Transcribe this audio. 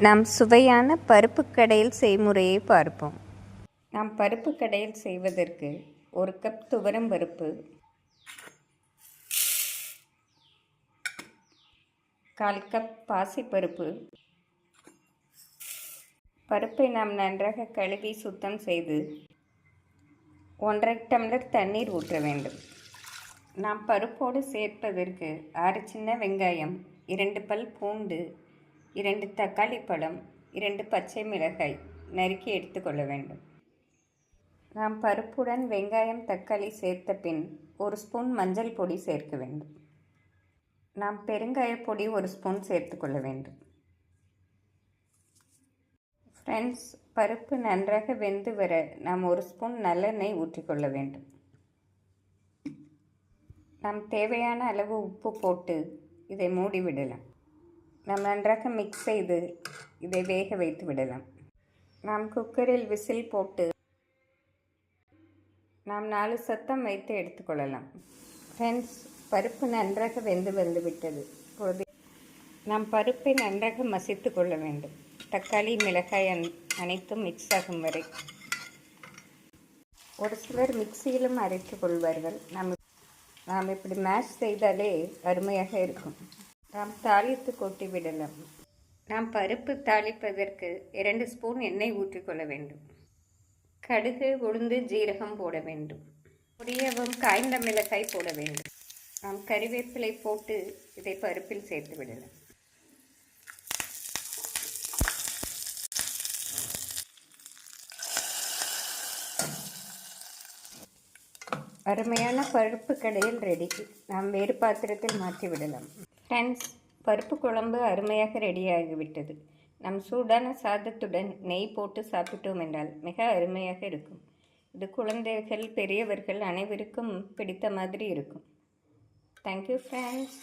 நாம் சுவையான பருப்பு கடையில் செய்முறையை பார்ப்போம். நாம் பருப்பு கடையில் செய்வதற்கு ஒரு கப் துவரம் பருப்பு கால் கப் பாசிப்பருப்பு. பருப்பை நாம் நன்றாக கழுவி சுத்தம் செய்து ஒன்றரை டம்ளர் தண்ணீர் ஊற்ற வேண்டும். நாம் பருப்போடு சேர்ப்பதற்கு ஆறு சின்ன வெங்காயம் இரண்டு பல் பூண்டு இரண்டு தக்காளி பழம் இரண்டு பச்சை மிளகாய் நறுக்கி எடுத்துக்கொள்ள வேண்டும். நாம் பருப்புடன் வெங்காயம் தக்காளி சேர்த்த பின் ஒரு ஸ்பூன் மஞ்சள் பொடி சேர்க்க வேண்டும். நாம் பெருங்காய பொடி ஒரு ஸ்பூன் சேர்த்துக்கொள்ள வேண்டும். ஃப்ரெண்ட்ஸ் பருப்பு நன்றாக வெந்து வர நாம் ஒரு ஸ்பூன் நல்லெண்ணெய் ஊற்றிக்கொள்ள வேண்டும். நாம் தேவையான அளவு உப்பு போட்டு இதை மூடிவிடலாம் நாம் நன்றாக மிக்ஸ் செய்து இதை வேக வைத்து விடலாம். நாம் குக்கரில் விசில் போட்டு நாம் நாலு சத்தம் வைத்து எடுத்துக்கொள்ளலாம் ஃப்ரெண்ட்ஸ் பருப்பு நன்றாக வெந்து வந்து விட்டது. இப்போது நாம் பருப்பை நன்றாக மசித்து கொள்ள வேண்டும். தக்காளி மிளகாய் அனைத்தும் மிக்ஸ் ஆகும் வரை. ஒரு சிலர் மிக்சியிலும் அரைத்து கொள்வார்கள். நாம் நாம் இப்படி மேஷ் செய்தாலே அருமையாக இருக்கும். நாம் தாளித்து கொட்டி விடலாம். நாம் பருப்பு தாளிப்பதற்கு இரண்டு ஸ்பூன் எண்ணெய் ஊற்றிக்கொள்ள வேண்டும். கடுகு உளுந்து ஜீரகம் போட வேண்டும். பொரியவும் காய்ந்த மிளகாய் போட வேண்டும். நாம் கறிவேப்பிலை போட்டு இதை பருப்பில் சேர்த்து விடலாம். அருமையான பருப்பு கடையில் ரெடி நாம் வேறு பாத்திரத்தில் மாற்றி விடலாம். ஃப்ரெண்ட்ஸ் பருப்பு குழம்பு அருமையாக ரெடியாகிவிட்டது நம் சூடான சாதத்துடன் நெய் போட்டு சாப்பிட்டோம் என்றால் மிக அருமையாக இருக்கும். இது குழந்தைகள் பெரியவர்கள் அனைவருக்கும் பிடித்த மாதிரி இருக்கும். Thank you friends